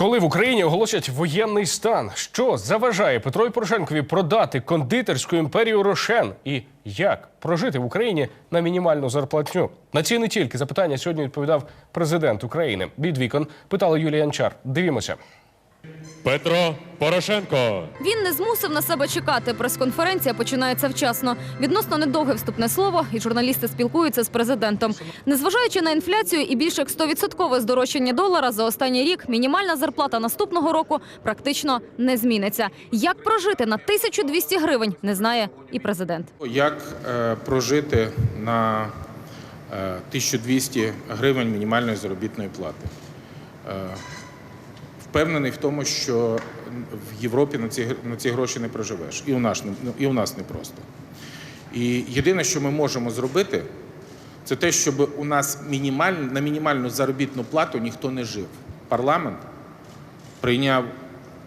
Коли в Україні оголосять воєнний стан, що заважає Петро Порошенкові продати кондитерську імперію Рошен і як прожити в Україні на мінімальну зарплатню? На ці не тільки запитання сьогодні відповідав президент України. Від вікон питала Юлія Янчар. Дивімося. Петро Порошенко. Він не змусив на себе чекати. Прес-конференція починається вчасно. Відносно недовге вступне слово, і журналісти спілкуються з президентом. Незважаючи на інфляцію і більше як 100% здорожчання долара за останній рік, мінімальна зарплата наступного року практично не зміниться. Як прожити на 1200 гривень, не знає і президент. Як е, прожити на е, 1200 гривень мінімальної заробітної плати? Е, впевнений в тому, що в Європі на ці, на ці гроші не проживеш. І у нас, не- ну, і у нас непросто. І єдине, що ми можемо зробити, це те, щоб у нас мінімаль, на мінімальну заробітну плату ніхто не жив. Парламент прийняв,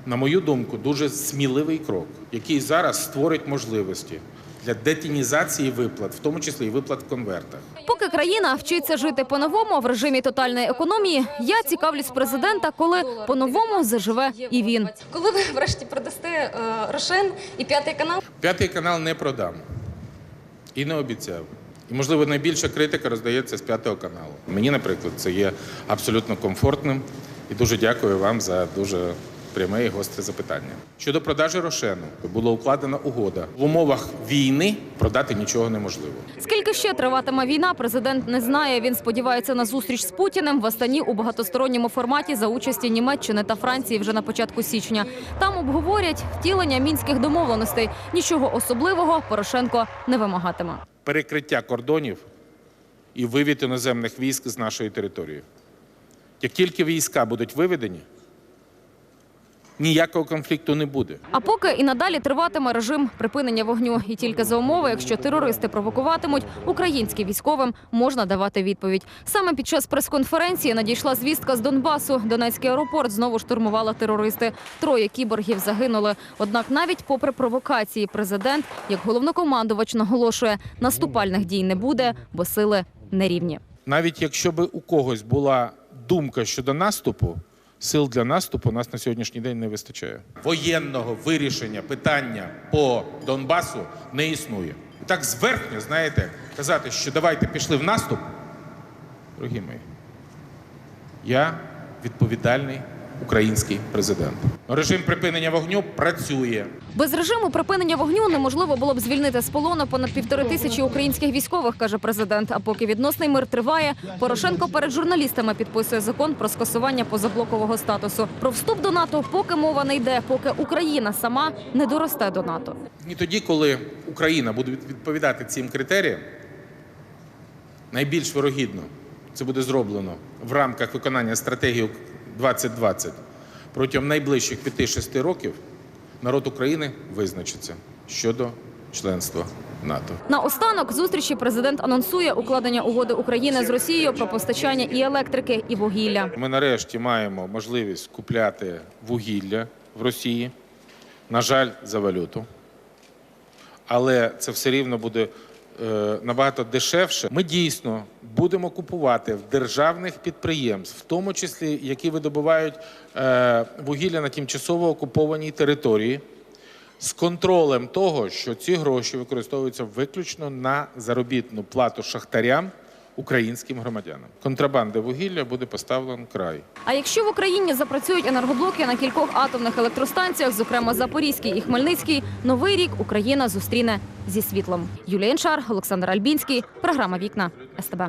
на мою думку, дуже сміливий крок, який зараз створить можливості для детінізації виплат, в тому числі і виплат в конвертах. Поки країна вчиться жити по-новому в режимі тотальної економії, я цікавлюсь президента, коли по-новому заживе і він. Коли ви врешті продасте е, Рошен і п'ятий канал? П'ятий канал не продам і не обіцяв. І, можливо, найбільша критика роздається з п'ятого каналу. Мені, наприклад, це є абсолютно комфортним і дуже дякую вам за дуже пряме і гостре запитання. Щодо продажі Рошену, була укладена угода. В умовах війни продати нічого неможливо. Скільки ще триватиме війна, президент не знає. Він сподівається на зустріч з Путіним в Астані у багатосторонньому форматі за участі Німеччини та Франції вже на початку січня. Там обговорять втілення мінських домовленостей. Нічого особливого Порошенко не вимагатиме. перекриття кордонів і вивід іноземних військ з нашої території. Як тільки війська будуть виведені, ніякого конфлікту не буде. А поки і надалі триватиме режим припинення вогню. І тільки за умови, якщо терористи провокуватимуть, українським військовим можна давати відповідь. Саме під час прес-конференції надійшла звістка з Донбасу. Донецький аеропорт знову штурмували терористи. Троє кіборгів загинули. Однак, навіть попри провокації, президент, як головнокомандувач, наголошує, наступальних дій не буде, бо сили нерівні. Навіть якщо би у когось була думка щодо наступу, сил для наступу нас на сьогоднішній день не вистачає. Воєнного вирішення питання по Донбасу не існує. Так зверхньо, знаєте, казати, що давайте пішли в наступ. Дорогі мої, я відповідальний український президент. Режим припинення вогню працює. Без режиму припинення вогню неможливо було б звільнити з полону понад півтори тисячі українських військових, каже президент. А поки відносний мир триває, Порошенко перед журналістами підписує закон про скасування позаблокового статусу. Про вступ до НАТО поки мова не йде, поки Україна сама не доросте до НАТО. І тоді, коли Україна буде відповідати цим критеріям, найбільш вирогідно це буде зроблено в рамках виконання стратегії 2020 протягом найближчих 5-6 років народ України визначиться щодо членства НАТО. Наостанок зустрічі президент анонсує укладення угоди України з Росією про постачання і електрики, і вугілля. Ми нарешті маємо можливість купляти вугілля в Росії, на жаль, за валюту. Але це все рівно буде набагато дешевше. Ми дійсно будемо купувати в державних підприємств, в тому числі які видобувають е, вугілля на тимчасово окупованій території, з контролем того, що ці гроші використовуються виключно на заробітну плату шахтарям. Українським громадянам контрабанди вугілля буде поставлено край. А якщо в Україні запрацюють енергоблоки на кількох атомних електростанціях, зокрема Запорізький і Хмельницький, новий рік Україна зустріне зі світлом. Юлія Іншар, Олександр Альбінський, програма Вікна СТБ.